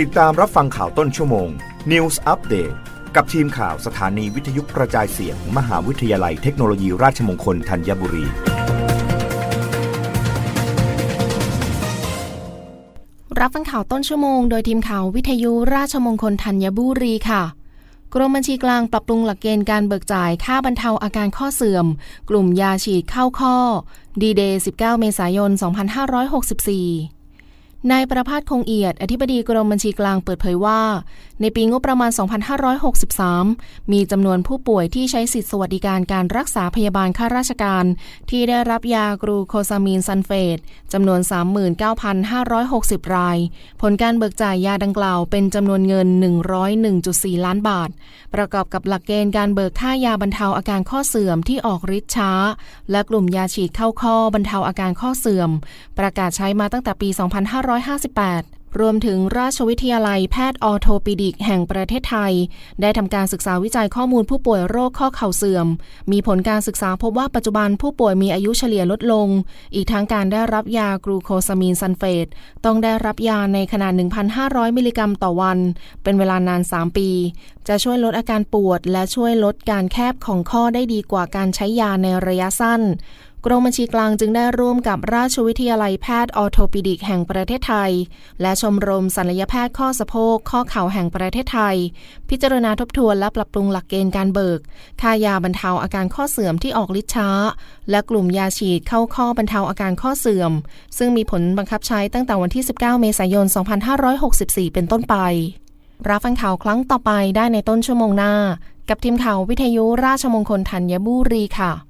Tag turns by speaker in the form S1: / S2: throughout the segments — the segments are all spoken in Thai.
S1: ติดตามรับฟังข่าวต้นชั่วโมง News Update กับทีมข่าวสถานีวิทยุกระจายเสียง มหาวิทยาลัยเทคโนโลยีราชมงคลธัญบุรี
S2: รับฟังข่าวต้นชั่วโมง โดยทีมข่าววิทยุราชมงคลธัญบุรีค่ะกรมบัญชีกลางปรับปรุงหลักเกณฑ์การเบิกจ่ายค่าบรรเทาอาการข้อเสื่อม กลุ่มยาฉีดเข้าข้อดีเดย์19 เมษายน 2564 นายประภาสคงเอียด อธิบดีกรมบัญชีกลางเปิดเผยว่า ในปีงบประมาณ 2563 มีจำนวนผู้ป่วยที่ใช้สิทธิสวัสดิการการรักษาพยาบาลข้าราชการ ที่ได้รับยากรูโคซามีนซันเฟตจำนวน 39,560 ราย ผลการเบิกจ่ายยาดังกล่าวเป็นจำนวนเงิน 101.4 ล้านบาท ประกอบกับหลักเกณฑ์การเบิกค่ายาบรรเทาอาการข้อเสื่อมที่ออกฤทธิ์ช้า และกลุ่มยาฉีดเข้าข้อบรรเทาอาการข้อเสื่อม ประกาศใช้มาตั้งแต่ปี 2558 รวมถึงราชวิทยาลัยแพทย์ออโทปิดิก แห่งประเทศไทย ได้ทำการศึกษาวิจัยข้อมูลผู้ป่วยโรคข้อเข่าเสื่อม มีผลการศึกษาพบว่าปัจจุบันผู้ป่วยมีอายุเฉลี่ยลดลง อีกทั้งการได้รับยากรูโคซามีนซันเฟต ต้องได้รับยาในขนาด 1,500 มิลลิกรัมต่อวัน เป็นเวลานาน 3 ปี จะช่วยลดอาการปวด และช่วยลดการแคบของข้อได้ดีกว่าการใช้ยาในระยะสั้น กรมบัญชีกลางจึงได้ร่วมกับราชวิทยาลัยแพทย์ออโทปิดิกแห่งประเทศไทย และชมรมศัลยแพทย์ข้อสะโพกข้อเข่าแห่งประเทศไทย พิจารณาทบทวนและปรับปรุงหลักเกณฑ์การเบิก ค่ายาบรรเทาอาการข้อเสื่อมที่ออกฤทธิ์ช้า และกลุ่มยาฉีดเข้าข้อบรรเทาอาการข้อเสื่อม ซึ่งมีผลบังคับใช้ตั้งแต่วันที่ 19 เมษายน 2564 เป็นต้นไป รับฟังข่าวครั้งต่อไปได้ในต้นชั่วโมงหน้า กับทีมข่าววิทยุราชมงคลธัญบุรีค่ะ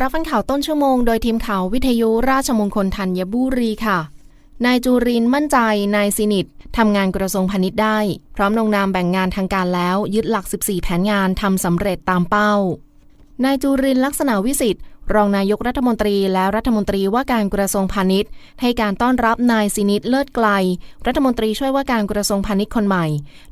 S2: รับฟังข่าวต้นชั่วโมงโดยทีมข่าววิทยุราชมงคลธัญบุรีค่ะ นายจูรินมั่นใจ นายสินิตทำงานกระทรวงพาณิชย์ได้ พร้อมลงนามแบ่งงานทางการแล้ว ยึดหลัก 14 แผนงานทำสำเร็จตามเป้า นายจูรินลักษณะวิสิทธิ์รองนายกรัฐมนตรีและรัฐมนตรีว่าการกระทรวงพาณิชย์ ให้การต้อนรับนายซินิตเลิศไกล รัฐมนตรีช่วยว่าการกระทรวงพาณิชย์คนใหม่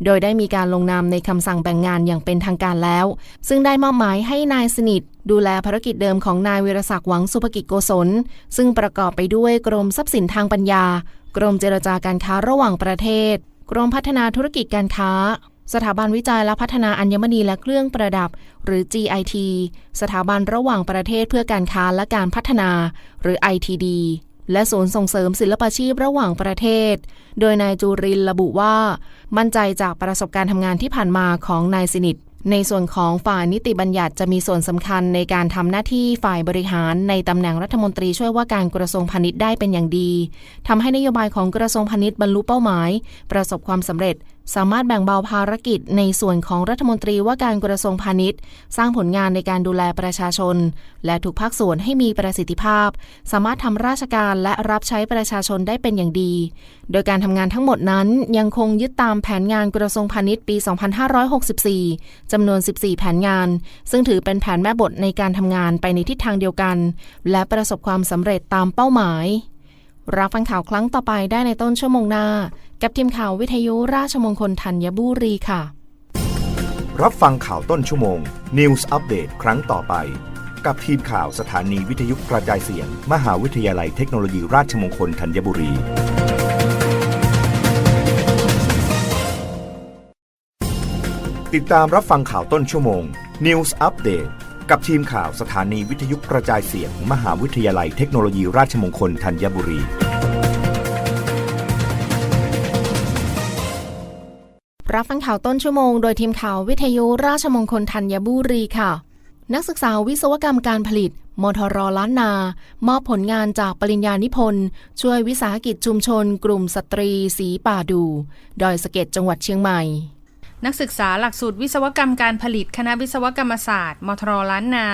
S2: โดยได้มีการลงนามในคำสั่งแบ่งงานอย่างเป็นทางการแล้ว ซึ่งได้มอบหมายให้นายสนิทดูแลภารกิจเดิมของนายวิรศักดิ์หวังสุภกิจโกศล ซึ่งประกอบไปด้วยกรมทรัพย์สินทางปัญญา กรมเจรจาการค้าระหว่างประเทศ กรมพัฒนาธุรกิจการค้า สถาบันวิจัยและพัฒนาอัญมณีและเครื่องประดับ หรือ GIT สถาบันระหว่างประเทศเพื่อการค้าและการพัฒนา หรือ ITD และศูนย์ส่งเสริมศิลปาชีพระหว่างประเทศ โดยนายจูรินทร์ระบุว่า มั่นใจจากประสบการณ์ทำงานที่ผ่านมาของนายสินิตในส่วนของฝ่ายนิติบัญญัติจะมีส่วนสำคัญในการทำหน้าที่ฝ่ายบริหารในตำแหน่งรัฐมนตรีช่วยว่าการกระทรวงพาณิชย์ได้เป็นอย่างดีทำให้นโยบายของกระทรวงพาณิชย์บรรลุเป้าหมาย ประสบความสำเร็จ สามารถแบ่งเบาภารกิจในส่วนของรัฐมนตรีว่าการกระทรวงพาณิชย์ สร้างผลงานในการดูแลประชาชน และทุกภาคส่วนให้มีประสิทธิภาพ สามารถทำราชการและรับใช้ประชาชนได้เป็นอย่างดี โดยการทำงานทั้งหมดนั้นยังคงยึดตามแผนงานกระทรวงพาณิชย์ปี 2564 จำนวน 14 แผนงาน ซึ่งถือเป็นแผนแม่บทในการทำงานไปในทิศทางเดียวกัน และประสบความสำเร็จตามเป้าหมายรับฟังข่าวครั้งต่อไปได้ในต้นชั่วโมงหน้า กับทีมข่าววิทยุราชมงคลธัญบุรีค่ะ
S1: รับฟังข่าวต้นชั่วโมง News Update ครั้งต่อไป กับทีมข่าวสถานีวิทยุกระจายเสียง มหาวิทยาลัยเทคโนโลยีราชมงคลธัญบุรีติดตามรับฟังข่าวต้นชั่วโมง News Update กับทีมข่าวสถานีวิทยุกระจายเสียง มหาวิทยาลัยเทคโนโลยีราชมงคลธัญบุรี
S2: รับฟังข่าวต้นชั่วโมงโดยทีมข่าววิทยุราชมงคลธัญบุรีค่ะ นักศึกษาวิศวกรรมการผลิตมทรล้านนา มอบผลงานจากปริญญานิพนธ์ ช่วยวิสาหกิจชุมชน กลุ่มสตรีสีป่าดู ดอยสะเก็ดจังหวัดเชียงใหม่
S3: นักศึกษาหลักสูตรวิศวกรรมการผลิตคณะวิศวกรรมศาสตร์ มทรล้านนา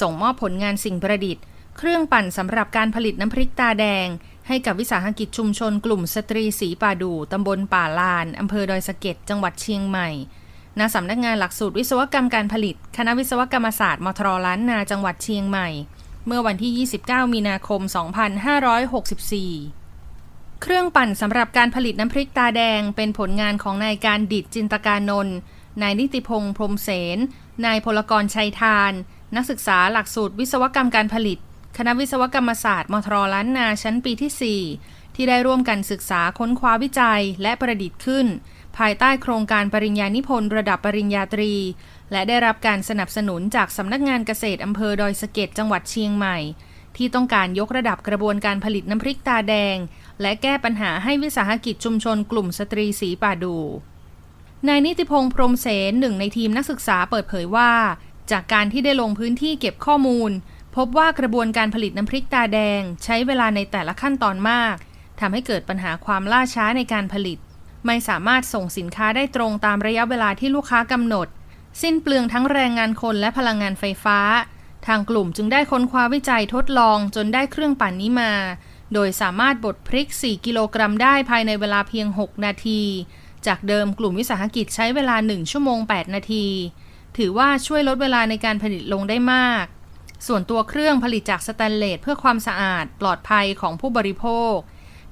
S3: ส่งมอบผลงานสิ่งประดิษฐ์ เครื่องปั่นสำหรับการผลิตน้ำพริกตาแดง ให้กับวิสาหกิจชุมชนกลุ่มสตรีสีป่าดูตำบลป่าลาน อำเภอดอยสะเก็ด จังหวัดเชียงใหม่ ณ สำนักงานหลักสูตรวิศวกรรมการผลิต คณะวิศวกรรมศาสตร์มทรล้านนา จังหวัดเชียงใหม่ เมื่อวันที่ 29 มีนาคม 2564เครื่องปั่นสำหรับการผลิตน้ำพริกตาแดง เป็นผลงานของนายการดิดจินตการนนท์นายนิติพงษ์พรมเสนนายพลกรชัยทาน นักศึกษาหลักสูตรวิศวกรรมการผลิต คณะวิศวกรรมศาสตร์มทรล้านนาชั้นปีที่ 4 ที่ได้ร่วมกันศึกษาค้นคว้าวิจัยและประดิษฐ์ขึ้น ภายใต้โครงการปริญญานิพนธ์ระดับปริญญาตรี และได้รับการสนับสนุนจากสำนักงานเกษตรอำเภอดอยสะเก็ดจังหวัดเชียงใหม่ ที่ต้องการยกระดับกระบวนการผลิตน้ำพริกตาแดง และแก้ปัญหาให้วิสาหกิจชุมชนกลุ่มสตรีสีป่าดูนายนิติพงษ์พรมเสนหนึ่งในทีมนักศึกษาเปิดเผยว่า จากการที่ได้ลงพื้นที่เก็บข้อมูล พบว่ากระบวนการผลิตน้ำพริกตาแดง ใช้เวลาในแต่ละขั้นตอนมากทำให้เกิดปัญหาความล่าช้าในการผลิต ไม่สามารถส่งสินค้าได้ตรงตามระยะเวลาที่ลูกค้ากำหนด สิ้นเปลืองทั้งแรงงานคนและพลังงานไฟฟ้า ทางกลุ่มจึงได้ค้นคว้าวิจัยทดลองจนได้เครื่องปั่นนี้มา โดยสามารถบดพริก 4 กิโลกรัมได้ภายในเวลาเพียง 6 นาที จากเดิมกลุ่มวิสาหกิจใช้เวลา 1 ชั่วโมง 8 นาที ถือว่าช่วยลดเวลาในการผลิตลงได้มาก ส่วนตัวเครื่องผลิตจากสแตนเลสเพื่อความสะอาดปลอดภัยของผู้บริโภค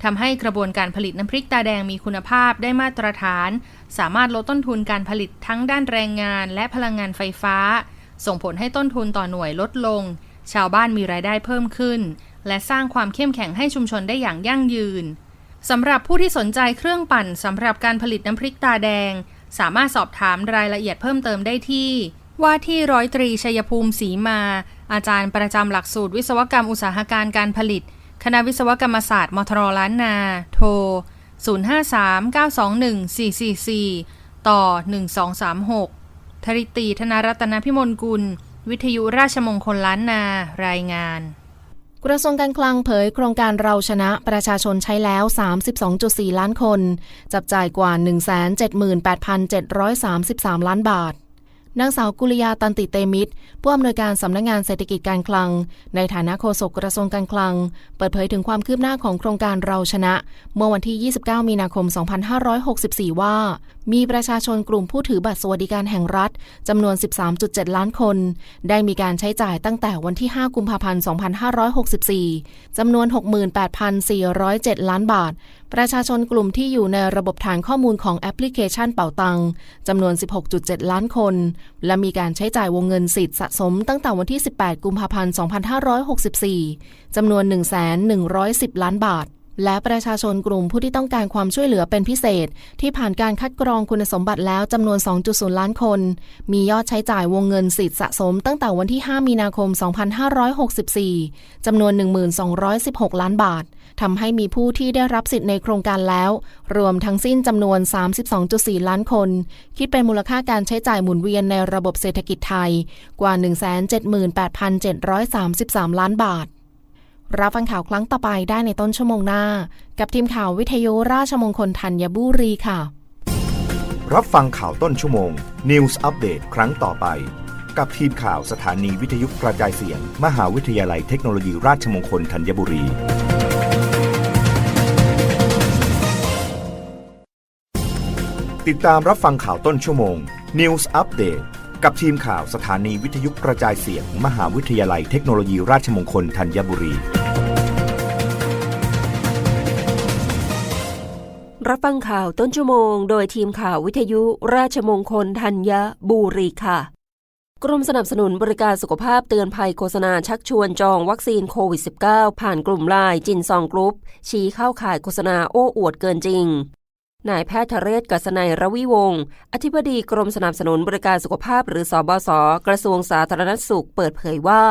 S3: ทำให้กระบวนการผลิตน้ำพริกตาแดงมีคุณภาพได้มาตรฐาน สามารถลดต้นทุนการผลิตทั้งด้านแรงงานและพลังงานไฟฟ้า ส่งผลให้ต้นทุนต่อหน่วยลดลง ชาวบ้านมีรายได้เพิ่มขึ้น และสร้างความเข้มแข็งให้ชุมชนได้อย่างยั่งยืนสำหรับผู้ที่สนใจเครื่องปั่นสำหรับการผลิตน้ำพริกตาแดง สามารถสอบถามรายละเอียดเพิ่มเติมได้ที่ ว่าที่ร้อยตรีชัยภูมิศรีมา อาจารย์ประจำหลักสูตรวิศวกรรมอุตสาหการการผลิต คณะวิศวกรรมศาสตร์มทรล้านนา โทร 053-921-444 ต่อ 1236 ธริตีธนรัตนพิมลกุล วิทยุราชมงคลล้านนา รายงาน
S2: กระทรวงการคลังเผยโครงการเราชนะประชาชนใช้แล้ว 32.4 ล้านคน จับจ่ายกว่า 178,733 ล้านบาท นางสาวกุลยาตันติเตมิตร ผู้อำนวยการสำนักงงานเศรษฐกิจการคลัง ในฐานะโฆษกกระทรวงการคลัง เปิดเผยถึงความคืบหน้าของโครงการเราชนะ เมื่อวันที่ 29 มีนาคม 2564 ว่า มีประชาชนกลุ่มผู้ถือบัตรสวัสดิการแห่งรัฐจำนวน 13.7 ล้านคน ได้มีการใช้จ่ายตั้งแต่วันที่ 5 กุมภาพันธ์ 2564 จำนวน 68,407 ล้านบาท ประชาชนกลุ่มที่อยู่ในระบบฐานข้อมูลของแอปพลิเคชันเป่าตังจำนวน 16.7 ล้านคน และมีการใช้จ่ายวงเงินสิทธิ์สะสมตั้งแต่วันที่ 18 กุมภาพันธ์ 2564 จำนวน 1,110 ล้านบาท และประชาชนกลุ่มผู้ที่ต้องการความช่วยเหลือเป็นพิเศษ ที่ผ่านการคัดกรองคุณสมบัติแล้วจำนวน 2.0 ล้านคน มียอดใช้จ่ายวงเงินสิทธิ์สะสมตั้งแต่วันที่ 5 มีนาคม 2564 จำนวน 1216 ล้านบาท ทำให้มีผู้ที่ได้รับสิทธิ์ในโครงการแล้ว รวมทั้งสิ้นจำนวน 32.4 ล้านคน คิดเป็นมูลค่าการใช้จ่ายหมุนเวียนในระบบเศรษฐกิจไทยกว่า 178,733 ล้านบาท รับฟังข่าวครั้งต่อไปได้ในต้นชั่วโมงหน้า กับทีมข่าววิทยุราชมงคลธัญบุรีค่ะ
S1: รับฟังข่าวต้นชั่วโมง News อัปเดตครั้งต่อไปกับทีมข่าวสถานีวิทยุกระจายเสียง มหาวิทยาลัยเทคโนโลยีราชมงคลธัญบุรี ติดตามรับฟังข่าวต้นชั่วโมง News อัปเดตกับทีมข่าวสถานีวิทยุกระจายเสียง มหาวิทยาลัยเทคโนโลยีราชมงคลธัญบุรี
S4: รับฟังข่าวต้นชั่วโมง โดยทีมข่าววิทยุราชมงคลธัญบุรีค่ะ กรมสนับสนุนบริการสุขภาพเตือนภัยโฆษณาชักชวนจองวัคซีนโควิด -19 ผ่านกลุ่มไลน์จินซองกรุ๊ปชี้เข้าข่ายโฆษณาโอ้อวดเกินจริง นายแพทย์ทเรศกัสนัยระวิวงศ์อธิบดีกรมสนับสนุนบริการสุขภาพหรือสบศกระทรวงสาธารณสุขเปิดเผยว่า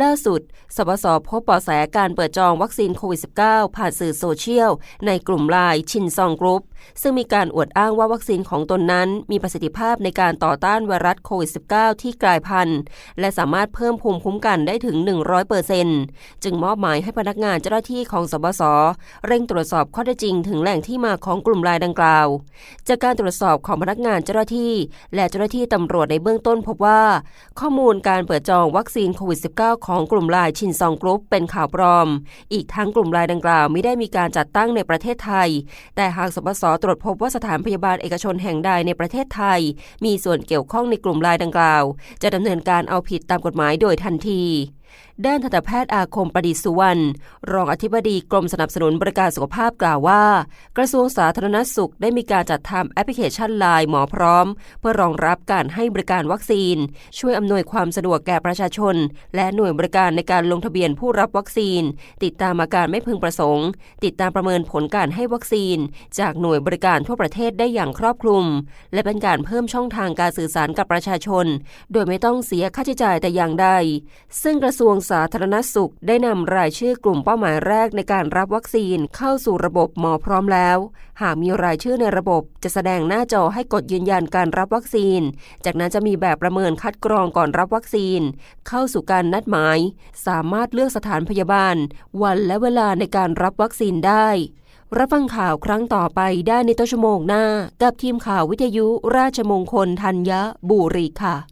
S4: ล่าสุด สบศพบปอแสการเปิดจองวัคซีนโควิด -19 ผ่านสื่อโซเชียล ในกลุ่มไลน์ชินซองกรุ๊ป ซึ่งมีการอวดอ้างว่าวัคซีนของตนนั้น มีประสิทธิภาพในการต่อต้านไวรัสโควิด -19 ที่กลายพันธุ์ และสามารถเพิ่มภูมิคุ้มกันได้ถึง 100%จึงมอบหมายให้พนักงานเจ้าหน้าที่ของสบสเร่งตรวจสอบข้อเท็จจริง ถึงแหล่งที่มาของกลุ่มรายดังกล่าว จากการตรวจสอบของพนักงานเจ้าหน้าที่ และเจ้าหน้าที่ตำรวจในเบื้องต้นพบว่า ข้อมูลการเปิดจองวัคซีนโควิด -19 ของกลุ่มรายชินซองกรุ๊ปเป็นข่าวปลอม อีกทั้งกลุ่มรายดังกล่าวไม่ได้มีการจัดตั้งในประเทศไทย แต่หากสบสตรวจพบว่าสถานพยาบาลเอกชนแห่งใดในประเทศไทย มีส่วนเกี่ยวข้องในกลุ่มรายดังกล่าว จะดำเนินการเอาผิดตามกฎหมายโดยทันที ด้านทันตแพทย์อาคมประดิษฐ์สุวรรณรองอธิบดีกรมสนับสนุนบริการสุขภาพกล่าวว่า กระทรวงสาธารณสุขได้มีการจัดทำแอปพลิเคชันไลน์หมอพร้อม เพื่อรองรับการให้บริการวัคซีน ช่วยอำนวยความสะดวกแก่ประชาชน และหน่วยบริการในการลงทะเบียนผู้รับวัคซีน ติดตามอาการไม่พึงประสงค์ ติดตามประเมินผลการให้วัคซีน จากหน่วยบริการทั่วประเทศได้อย่างครอบคลุม และเป็นการเพิ่มช่องทางการสื่อสารกับประชาชน โดยไม่ต้องเสียค่าใช้จ่ายแต่อย่างใด ซึ่งกระทรวงวงสาธารณสุขได้นำรายชื่อกลุ่มเป้าหมายแรกในการรับวัคซีนเข้าสู่ระบบหมอพร้อมแล้ว หากมีรายชื่อในระบบ จะแสดงหน้าจอให้กดยืนยันการรับวัคซีน จากนั้นจะมีแบบประเมินคัดกรองก่อนรับวัคซีน เข้าสู่การนัดหมาย สามารถเลือกสถานพยาบาล วันและเวลาในการรับวัคซีนได้ รับฟังข่าวครั้งต่อไปได้ในต้นชั่วโมงหน้า กับทีมข่าววิทยุราชมงคลธัญบุรีค่ะ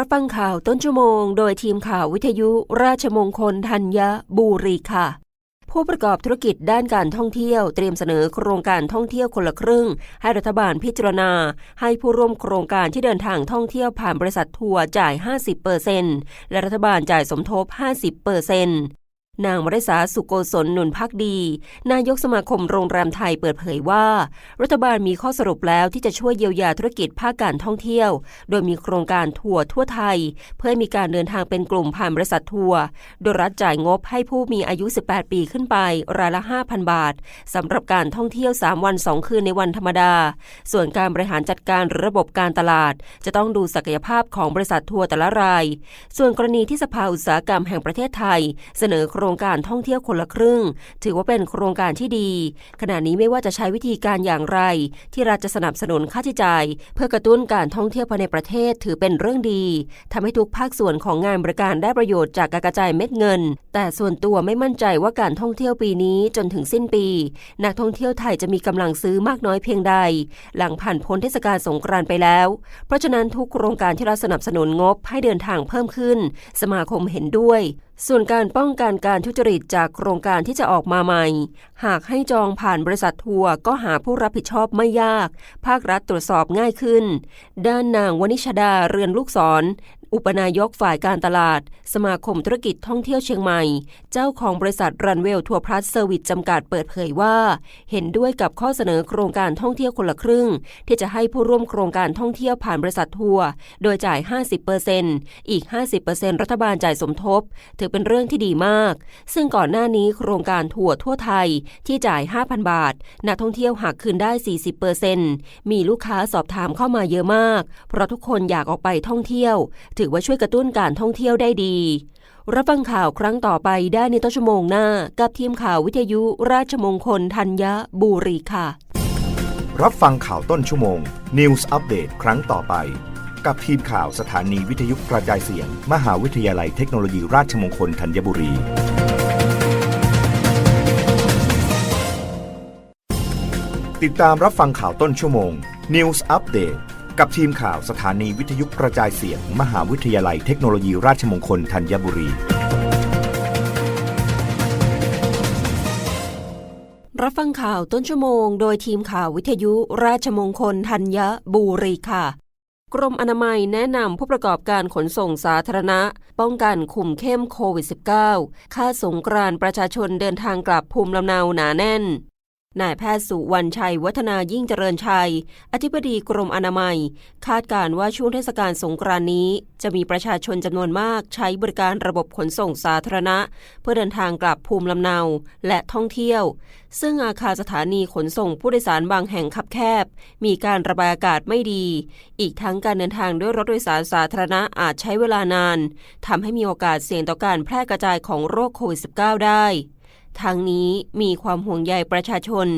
S4: รับฟังข่าวต้นชั่วโมง โดยทีมข่าววิทยุราชมงคลธัญบุรีค่ะ ผู้ประกอบธุรกิจด้านการท่องเที่ยว เตรียมเสนอโครงการท่องเที่ยวคนละครึ่ง ให้รัฐบาลพิจารณา ให้ผู้ร่วมโครงการที่เดินทางท่องเที่ยวผ่านบริษัททัวร์จ่าย 50%และรัฐบาลจ่ายสมทบ 50% นางวริษาสุโกศลหนุนพักดี นายกสมาคมโรงแรมไทยเปิดเผยว่า รัฐบาลมีข้อสรุปแล้วที่จะช่วยเยียวยาธุรกิจภาคการท่องเที่ยว โดยมีโครงการทัวร์ทั่วไทย เพื่อมีการเดินทางเป็นกลุ่มผ่านบริษัททัวร์โดยรัฐจ่ายงบให้ผู้มีอายุ 18 ปีขึ้นไปรายละ 5,000 บาทสำหรับการท่องเที่ยว 3 วัน 2 คืนในวันธรรมดา ส่วนการบริหารจัดการระบบการตลาด จะต้องดูศักยภาพของบริษัททัวร์แต่ละราย ส่วนกรณีที่สภาอุตสาหกรรมแห่งประเทศไทย เสนอโครงงการท่องเที่ยวคนละครึ่ง ถือว่าเป็นโครงการที่ดี ขณะนี้ไม่ว่าจะใช้วิธีการอย่างไร ที่รัฐจะสนับสนุนค่าใช้จ่าย เพื่อกระตุ้นการท่องเที่ยวภายในประเทศถือเป็นเรื่องดีทำให้ทุกภาคส่วนของงานบริการได้ประโยชน์จากการกระจายเม็ดเงิน แต่ส่วนตัวไม่มั่นใจว่าการท่องเที่ยวปีนี้จนถึงสิ้นปี นักท่องเที่ยวไทยจะมีกำลังซื้อมากน้อยเพียงใด หลังผ่านพ้นเทศกาลสงกรานต์ไปแล้ว เพราะฉะนั้นทุกโครงการที่รัฐสนับสนุนงบให้เดินทางเพิ่มขึ้น สมาคมเห็นด้วย ส่วนการป้องกันการทุจริตจากโครงการที่จะออกมาใหม่ หากให้จองผ่านบริษัททัวร์ก็หาผู้รับผิดชอบไม่ยาก ภาครัฐตรวจสอบง่ายขึ้น ด้านนางวนิชดาเรือนลูกศร อุปนายกฝ่ายการตลาด สมาคมธุรกิจท่องเที่ยวเชียงใหม่ เจ้าของบริษัทรันเวลทัวร์พลัสเซอร์วิสจำกัดเปิดเผยว่า เห็นด้วยกับข้อเสนอโครงการท่องเที่ยวคนละครึ่ง ที่จะให้ผู้ร่วมโครงการท่องเที่ยวผ่านบริษัททัวร์โดยจ่าย 50%อีก 50%รัฐบาลจ่ายสมทบ ถือเป็นเรื่องที่ดีมาก ซึ่งก่อนหน้านี้โครงการทัวร์ทั่วไทยที่จ่าย 5,000 บาทนักท่องเที่ยวหักคืนได้ 40%มีลูกค้าสอบถามเข้ามาเยอะมาก เพราะทุกคนอยากออกไปท่องเที่ยวถือว่าช่วยกระตุ้นการท่องเที่ยวได้ดี รับฟังข่าวครั้งต่อไปได้ในต้นชั่วโมงหน้า กับทีมข่าววิทยุราชมงคลธัญบุรีค่ะ
S1: รับฟังข่าวต้นชั่วโมง News อัปเดตครั้งต่อไป กับทีมข่าวสถานีวิทยุกระจายเสียง มหาวิทยาลัยเทคโนโลยีราชมงคลธัญบุรีติดตามรับฟังข่าวต้นชั่วโมง News อัปเดต กับทีมข่าวสถานีวิทยุกระจายเสียง มหาวิทยาลัยเทคโนโลยีราชมงคลธัญบุรี
S4: รับฟังข่าวต้นชั่วโมง โดยทีมข่าววิทยุราชมงคลธัญบุรีค่ะ กรมอนามัยแนะนำผู้ประกอบการขนส่งสาธารณะ ป้องกันคุมเข้มโควิด -19 ค่าสงกรานประชาชนเดินทางกลับภูมิลำเนาหนาแน่น นายแพทย์สุวรรณชัย วัฒนายิ่งเจริญชัย อธิบดีกรมอนามัย คาดการณ์ว่าช่วงเทศกาลสงกรานนี้ จะมีประชาชนจำนวนมากใช้บริการระบบขนส่งสาธารณะ เพื่อเดินทางกลับภูมิลำเนาและท่องเที่ยว ซึ่งอาคารสถานีขนส่งผู้โดยสารบางแห่งคับแคบ มีการระบายอากาศไม่ดี อีกทั้งการเดินทางด้วยรถโดยสารสาธารณะอาจใช้เวลานานทำให้มีโอกาสเสี่ยงต่อการแพร่กระจายของโรคโควิด -19 ได้ ทางนี้มีความห่วงใยประชาชน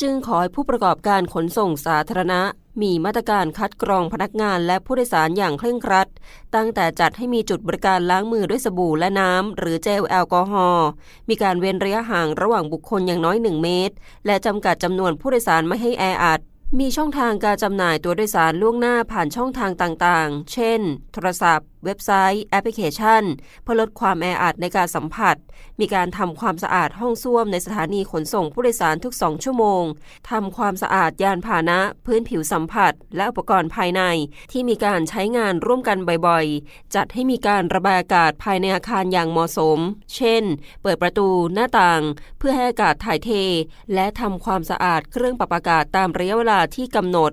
S4: จึงขอให้ผู้ประกอบการขนส่งสาธารณะ มีมาตรการคัดกรองพนักงานและผู้โดยสารอย่างเคร่งครัด ตั้งแต่จัดให้มีจุดบริการล้างมือด้วยสบู่และน้ำ หรือเจลแอลกอฮอล์มีการเว้นระยะห่างระหว่างบุคคลอย่างน้อย 1 เมตร และจำกัดจำนวนผู้โดยสารไม่ให้แออัดมีช่องทางการจำหน่ายตัวโดยสารล่วงหน้าผ่านช่องทางต่างๆ เช่น โทรศัพท์ เว็บไซต์แอปพลิเคชัน เพื่อลดความแออัดในการสัมผัส มีการทำความสะอาดห้องส้วมในสถานีขนส่งผู้โดยสารทุก 2 ชั่วโมงทำความสะอาดยานพาหนะ พื้นผิวสัมผัส และอุปกรณ์ภายใน ที่มีการใช้งานร่วมกันบ่อยๆ จัดให้มีการระบายอากาศภายในอาคารอย่างเหมาะสม เช่น เปิดประตูหน้าต่าง เพื่อให้อากาศถ่ายเท และทำความสะอาดเครื่องปรับอากาศตามระยะเวลาที่กำหนด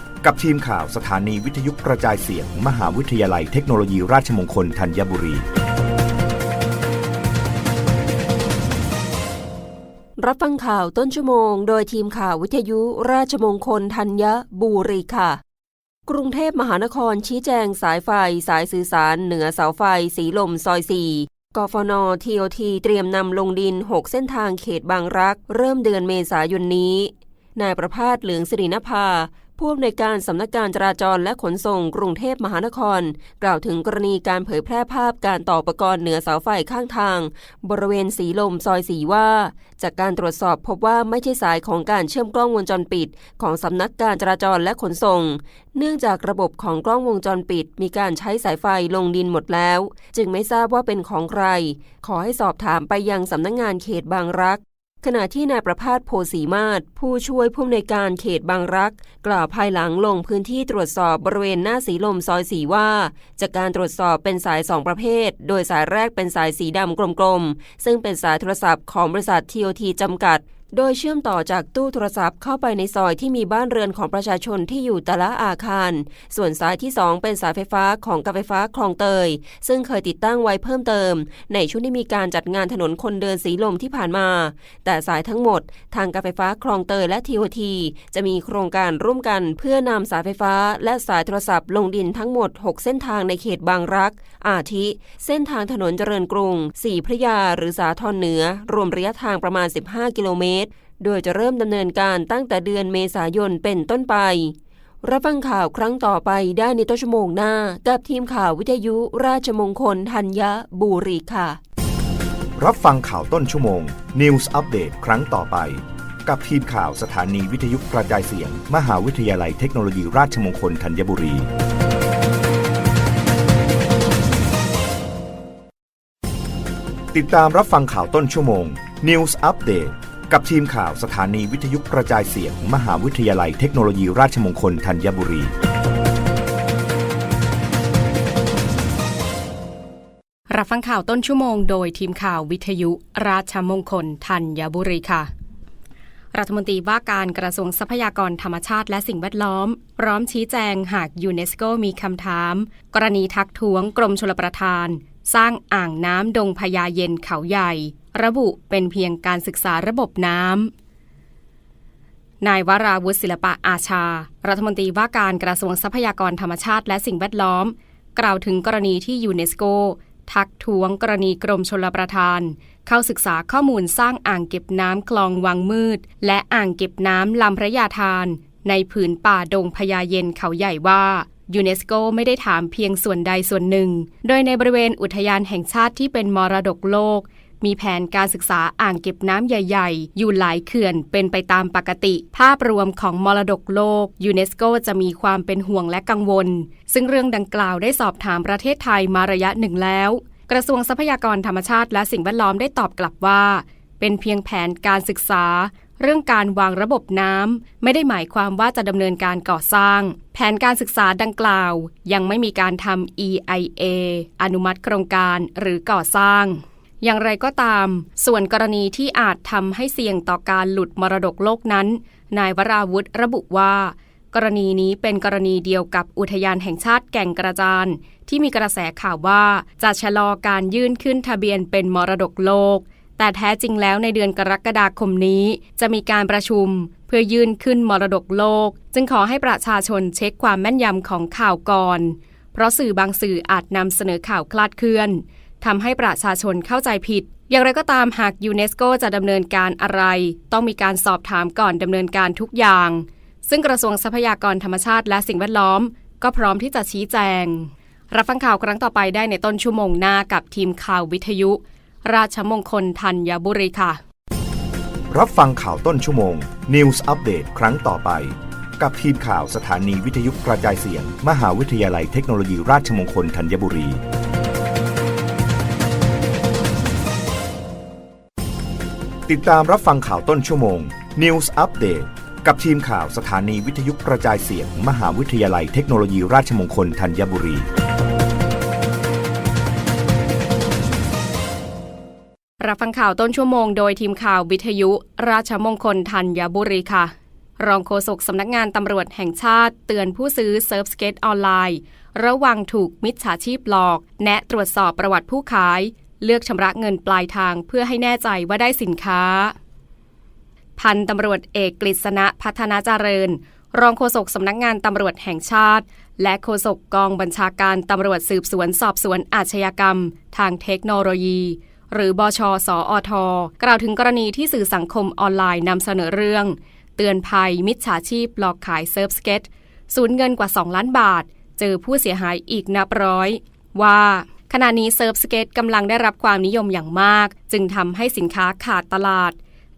S1: กับทีมข่าวสถานีวิทยุกระจายเสียง มหาวิทยาลัยเทคโนโลยีราชมงคลธัญบุรี
S4: รับฟังข่าวต้นชั่วโมง โดยทีมข่าววิทยุราชมงคลธัญบุรีค่ะ กรุงเทพมหานครชี้แจงสายไฟสายสื่อสารเหนือเสาไฟสีลมซอย4กฟนทีโอทีเตรียมนำลงดิน 6 เส้นทางเขตบางรัก เริ่มเดือนเมษายนนี้ นายประภาสเหลืองสิรินภา ผู้อำนวยการสำนักการจราจรและขนส่งกรุงเทพมหานคร กล่าวถึงกรณีการเผยแพร่ภาพการต่ออุปกรณ์เหนือเสาไฟข้างทาง บริเวณสีลมซอยสีว่า จากการตรวจสอบพบว่าไม่ใช่สายของการเชื่อมกล้องวงจรปิด ของสำนักการจราจรและขนส่ง เนื่องจากระบบของกล้องวงจรปิด มีการใช้สายไฟลงดินหมดแล้ว จึงไม่ทราบว่าเป็นของใคร ขอให้สอบถามไปยังสำนักงานเขตบางรัก ขณะที่นายประภาสโพสีมาศผู้ช่วยผู้อำนวยการเขตบางรัก กล่าวภายหลังลงพื้นที่ตรวจสอบบริเวณหน้าสีลมซอยสีว่า จากการตรวจสอบเป็นสายสองประเภท โดยสายแรกเป็นสายสีดำกลมๆ ซึ่งเป็นสายโทรศัพท์ของบริษัททีโอทีจำกัด โดยเชื่อมต่อจากตู้โทรศัพท์เข้าไปในซอยที่มีบ้านเรือนของประชาชนที่อยู่แต่ละอาคาร ส่วนสายที่ 2 เป็นสายไฟฟ้าของการไฟฟ้าคลองเตย ซึ่งเคยติดตั้งไว้เพิ่มเติม ในช่วงที่มีการจัดงานถนนคนเดินสีลมที่ผ่านมา แต่สายทั้งหมด ทางการไฟฟ้าคลองเตยและทีโอทีจะมีโครงการร่วมกันเพื่อนำสายไฟฟ้า และสายโทรศัพท์ลงดินทั้งหมด 6 เส้นทางในเขตบางรัก อาทิ เส้นทางถนนเจริญกรุงสีพระยาหรือสาทรเหนือ รวมระยะทางประมาณ 15 กิโลเมตร โดยจะเริ่มดำเนินการตั้งแต่เดือนเมษายนเป็นต้นไป รับฟังข่าวครั้งต่อไปได้ในต้นชั่วโมงหน้า กับทีมข่าววิทยุราชมงคลธัญบุรีค่ะ
S1: รับฟังข่าวต้นชั่วโมง News อัปเดตครั้งต่อไป กับทีมข่าวสถานีวิทยุกระจายเสียง มหาวิทยาลัยเทคโนโลยีราชมงคลธัญบุรีติดตามรับฟังข่าวต้นชั่วโมง News อัปเดต กับทีมข่าวสถานีวิทยุกระจายเสียง มหาวิทยาลัยเทคโนโลยีราชมงคลธัญบุรี
S5: รับฟังข่าวต้นชั่วโมงโดยทีมข่าววิทยุราชมงคลธัญบุรีค่ะรัฐมนตรีว่าการกระทรวงทรัพยากรธรรมชาติและสิ่งแวดล้อม พร้อมชี้แจงหากยูเนสโกมีคำถาม กรณีทักท้วงกรมชลประทาน สร้างอ่างน้ำดงพญาเย็นเขาใหญ่ ระบุเป็นเพียงการศึกษาระบบน้ำ นายวราวุฒิศิลปะอาชา รัฐมนตรีว่าการกระทรวงทรัพยากรธรรมชาติและสิ่งแวดล้อม กล่าวถึงกรณีที่ยูเนสโก ทักท้วงกรณีกรมชลประทาน เข้าศึกษาข้อมูลสร้างอ่างเก็บน้ำคลองวังมืด และอ่างเก็บน้ำลำพระยาทาน ในผืนป่าดงพญาเย็นเขาใหญ่ว่ายูเนสโกไม่ได้ถามเพียงส่วนใดส่วนหนึ่ง โดยในบริเวณอุทยานแห่งชาติที่เป็นมรดกโลก มีแผนการศึกษาอ่างเก็บน้ำใหญ่ๆ อยู่หลายเขื่อนเป็นไปตามปกติ ภาพรวมของมรดกโลก ยูเนสโกจะมีความเป็นห่วงและกังวล ซึ่งเรื่องดังกล่าวได้สอบถามประเทศไทยมาระยะหนึ่งแล้ว กระทรวงทรัพยากรธรรมชาติและสิ่งแวดล้อมได้ตอบกลับว่า เป็นเพียงแผนการศึกษาเรื่องการวางระบบน้ำไม่ได้หมายความว่าจะดำเนินการก่อสร้าง แผนการศึกษาดังกล่าว ยังไม่มีการทำ EIA อนุมัติโครงการหรือก่อสร้าง อย่างไรก็ตาม ส่วนกรณีที่อาจทำให้เสี่ยงต่อการหลุดมรดกโลกนั้น นายวราวุธระบุว่า กรณีนี้เป็นกรณีเดียวกับอุทยานแห่งชาติแก่งกระจาน ที่มีกระแสข่าวว่าจะชะลอการยื่นขึ้นทะเบียนเป็นมรดกโลก แต่แท้จริงแล้วในเดือนกรกฎาคมนี้ จะมีการประชุม เพื่อยื่นขึ้นมรดกโลก จึงขอให้ประชาชนเช็คความแม่นยำของข่าวก่อน เพราะสื่อบางสื่ออาจนำเสนอข่าวคลาดเคลื่อน ทำให้ประชาชนเข้าใจผิด อย่างไรก็ตามหากยูเนสโกจะดำเนินการอะไร ต้องมีการสอบถามก่อนดำเนินการทุกอย่าง ซึ่งกระทรวงทรัพยากรธรรมชาติและสิ่งแวดล้อม ก็พร้อมที่จะชี้แจง รับฟังข่าวครั้งต่อไปได้ในต้นชั่วโมงหน้ากับทีมข่าววิทยุ ราชมงคลธัญบุรีค่ะ
S1: รับฟังข่าวต้นชั่วโมง News อัปเดตครั้งต่อไป กับทีมข่าวสถานีวิทยุกระจายเสียง มหาวิทยาลัยเทคโนโลยีราชมงคลธัญบุรี ติดตามรับฟังข่าวต้นชั่วโมง News อัปเดตกับทีมข่าวสถานีวิทยุกระจายเสียง มหาวิทยาลัยเทคโนโลยีราชมงคลธัญบุรี
S5: รับฟังข่าวต้นชั่วโมงโดยทีมข่าววิทยุราชมงคลธัญบุรีค่ะ รองโฆษกสำนักงานตำรวจแห่งชาติเตือนผู้ซื้อเซิร์ฟสเก็ตออนไลน์ ระวังถูกมิจฉาชีพหลอก แนะตรวจสอบประวัติผู้ขาย เลือกชำระเงินปลายทางเพื่อให้แน่ใจว่าได้สินค้า พันตำรวจเอกกฤษณะพัฒนาเจริญ รองโฆษกสำนักงานตำรวจแห่งชาติ และโฆษกกองบัญชาการตำรวจสืบสวนสอบสวนอาชญากรรม ทางเทคโนโลยี หรือบชสอท กล่าวถึงกรณีที่สื่อสังคมออนไลน์นำเสนอเรื่อง เตือนภัยมิจฉาชีพหลอกขายเซิร์ฟสเก็ตสูญเงินกว่า 2 ล้านบาท เจอผู้เสียหายอีกนับร้อย ว่า ขณะนี้เซิร์ฟสเก็ตกำลังได้รับความนิยมอย่างมาก จึงทำให้สินค้าขาดตลาด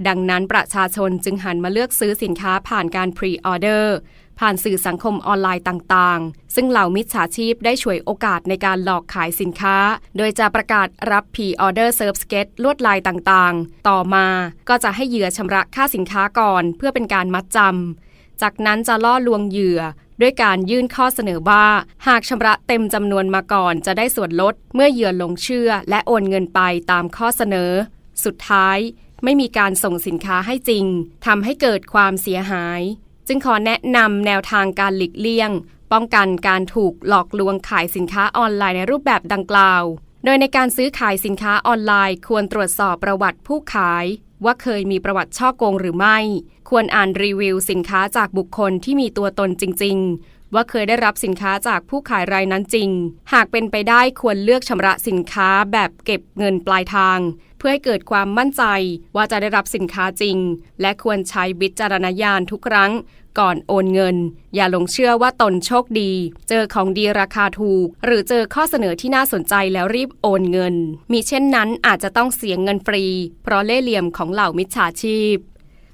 S5: ดังนั้นประชาชนจึงหันมาเลือกซื้อสินค้าผ่านการพรีออเดอร์ผ่านสื่อสังคมออนไลน์ต่างๆ ซึ่งเหล่ามิจฉาชีพได้ฉวยโอกาสในการหลอกขายสินค้า โดยจะประกาศรับพรีออเดอร์เซิร์ฟสเก็ตลวดลายต่างๆ ต่อมาก็จะให้เหยื่อชำระค่าสินค้าก่อน เพื่อเป็นการมัดจำ จากนั้นจะล่อลวงเหยื่อ ด้วยการยื่นข้อเสนอว่า หากชำระเต็มจำนวนมาก่อนจะได้ส่วนลดเมื่อเหยื่อหลงเชื่อและโอนเงินไปตามข้อเสนอ สุดท้ายไม่มีการส่งสินค้าให้จริงทำให้เกิดความเสียหาย จึงขอแนะนำแนวทางการหลีกเลี่ยง ป้องกันการถูกหลอกลวงขายสินค้าออนไลน์ในรูปแบบดังกล่าว โดยในการซื้อขายสินค้าออนไลน์ ควรตรวจสอบประวัติผู้ขาย ว่าเคยมีประวัติช่อโกงหรือไม่ ควรอ่านรีวิวสินค้าจากบุคคลที่มีตัวตนจริง ๆ ว่าเคยได้รับสินค้าจากผู้ขายรายนั้นจริง หากเป็นไปได้ควรเลือกชำระสินค้าแบบเก็บเงินปลายทาง เพื่อให้เกิดความมั่นใจว่าจะได้รับสินค้าจริง และควรใช้วิจารณญาณทุกครั้งก่อนโอนเงิน อย่าหลงเชื่อว่าตนโชคดี เจอของดีราคาถูก หรือเจอข้อเสนอที่น่าสนใจแล้วรีบโอนเงิน มีเช่นนั้นอาจจะต้องเสียเงินฟรี เพราะเล่เหลี่ยมของเหล่ามิจฉาชีพ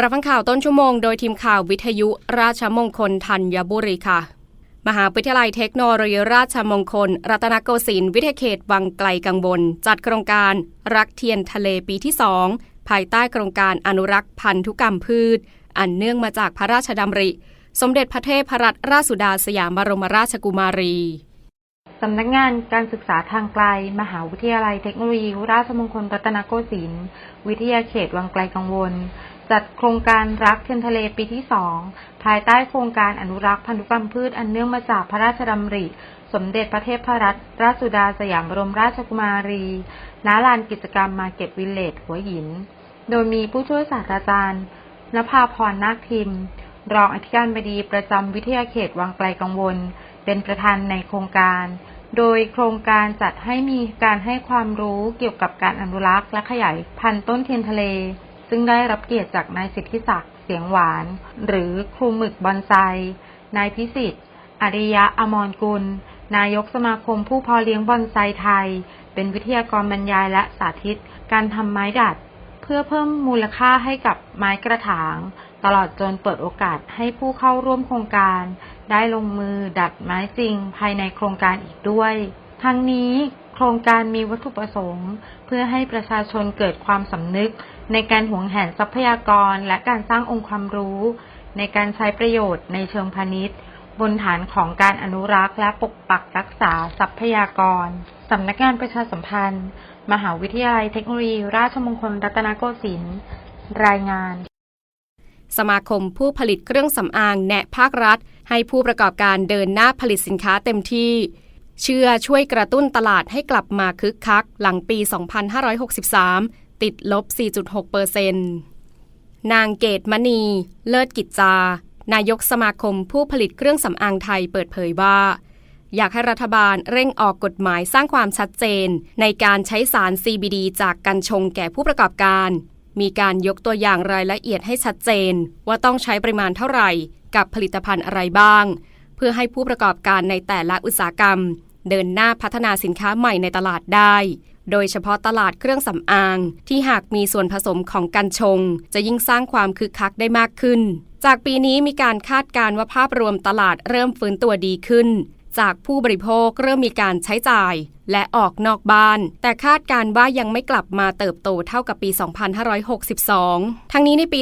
S5: รับฟังข่าวต้นชั่วโมงโดยทีมข่าววิทยุราชมงคลธัญบุรีค่ะ มหาวิทยาลัยเทคโนโลยีราชมงคล รัตนโกสินทร์วิทยาเขตวังไกลกังวลจัดโครงการรักเทียนทะเลปีที่2ภายใต้โครงการอนุรักษ์พันธุกรรมพืช อันเนื่องมาจากพระราชดำริ สมเด็จพระเทพรัตนราชสุดาสยามบรมราชกุมารี
S6: สำนักงานการศึกษาทางไกล มหาวิทยาลัยเทคโนโลยีราชมงคลรัตนโกสินทร์วิทยาเขตวังไกลกังวล จัดโครงการรักเทียนทะเลปีที่สองภายใต้โครงการอนุรักษ์พันธุกรรมพืชอันเนื่องมาจากพระราชดำริ สมเด็จพระเทพรัตนราชสุดาสยามบรมราชกุมารีณลานกิจกรรมมาเก็ตวิลเลจหัวหิน โดยมีผู้ช่วยศาสตราจารย์นภาพรนาคทิม รองอธิการบดีประจำวิทยาเขตวังไกลกังวล เป็นประธานในโครงการ โดยโครงการจัดให้มีการให้ความรู้เกี่ยวกับการอนุรักษ์และขยายพันธุ์ต้นเทียนทะเล ซึ่งได้รับเกียรติจากนายสิทธิศักดิ์เสียงหวาน หรือครูหมึกบอนไซ นายพิสิทธิ์อริยะอมรกุล นายกสมาคมผู้เพอเลี้ยงบอนไซไทย เป็นวิทยากรบรรยายและสาธิต การทำไม้ดัด เพื่อเพิ่มมูลค่าให้กับไม้กระถาง ตลอดจนเปิดโอกาสให้ผู้เข้าร่วมโครงการ ได้ลงมือดัดไม้จริงภายในโครงการอีกด้วยทั้งนี้โครงการมีวัตถุประสงค์ เพื่อให้ประชาชนเกิดความสำนึก ในการหวงแหนทรัพยากรและการสร้างองค์ความรู้ ในการใช้ประโยชน์ในเชิงพาณิชย์ บนฐานของการอนุรักษ์และปกปักรักษาทรัพยากรสำนักงานประชาสัมพันธ์ มหาวิทยาลัยเทคโนโลยี ราชมงคลรัตนโกสินทร์รายงาน
S5: สมาคมผู้ผลิตเครื่องสำอางแนะภาครัฐ ให้ผู้ประกอบการเดินหน้าผลิตสินค้าเต็มที่ เชื่อช่วยกระตุ้นตลาดให้กลับมาคึกคัก หลังปี 2563 ติดลบ 4.6เปอร์เซ็นต์นางเกตมณี เลิศกิจจา นายกสมาคมผู้ผลิตเครื่องสำอางไทยเปิดเผยว่า อยากให้รัฐบาลเร่งออกกฎหมายสร้างความชัดเจน ในการใช้สาร CBD จากกัญชงแก่ผู้ประกอบการ มีการยกตัวอย่างรายละเอียดให้ชัดเจน ว่าต้องใช้ปริมาณเท่าไหร่ กับผลิตภัณฑ์อะไรบ้าง เพื่อให้ผู้ประกอบการในแต่ละอุตสาหกรรม เดินหน้าพัฒนาสินค้าใหม่ในตลาดได้ โดยเฉพาะตลาดเครื่องสำอาง ที่หากมีส่วนผสมของกัญชง จะยิ่งสร้างความคึกคักได้มากขึ้น จากปีนี้มีการคาดการณ์ว่าภาพรวมตลาดเริ่มฟื้นตัวดีขึ้น จากผู้บริโภคเริ่มมีการใช้จ่าย และออกนอกบ้าน แต่คาดการณ์ว่ายังไม่กลับมาเติบโตเท่ากับปี 2562 ทั้งนี้ในปี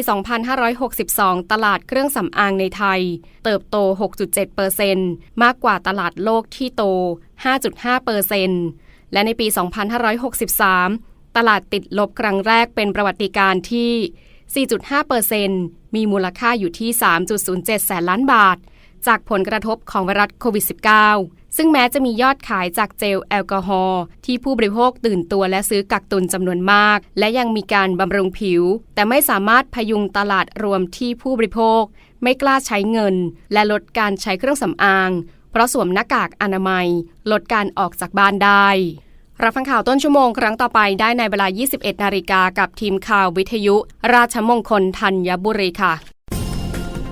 S5: 2562 ตลาดเครื่องสำอางในไทย เติบโต 6.7%มากกว่าตลาดโลกที่โต 5.5% และในปี 2563 ตลาดติดลบครั้งแรกเป็นประวัติการที่ 4.5%มีมูลค่าอยู่ที่ 3.07 แสนล้านบาท จากผลกระทบของไวรัสโควิด -19 ซึ่งแม้จะมียอดขายจากเจลแอลกอฮอล์ที่ผู้บริโภคตื่นตัวและซื้อกักตุนจำนวนมาก และยังมีการบำรุงผิว แต่ไม่สามารถพยุงตลาดรวมที่ผู้บริโภค ไม่กล้าใช้เงิน และลดการใช้เครื่องสำอาง เพราะสวมหน้ากากอนามัย ลดการออกจากบ้านได้ รับฟังข่าวต้นชั่วโมงครั้งต่อไปได้ในเวลา 21 นาฬิกากับทีมข่าววิทยุ ราชมงคลธัญบุรีค่ะ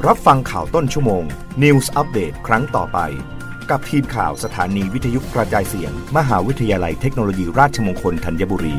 S1: รับฟังข่าวต้นชั่วโมง News อัปเดตครั้งต่อไป กับทีมข่าวสถานีวิทยุกระจายเสียง มหาวิทยาลัยเทคโนโลยีราชมงคลธัญบุรี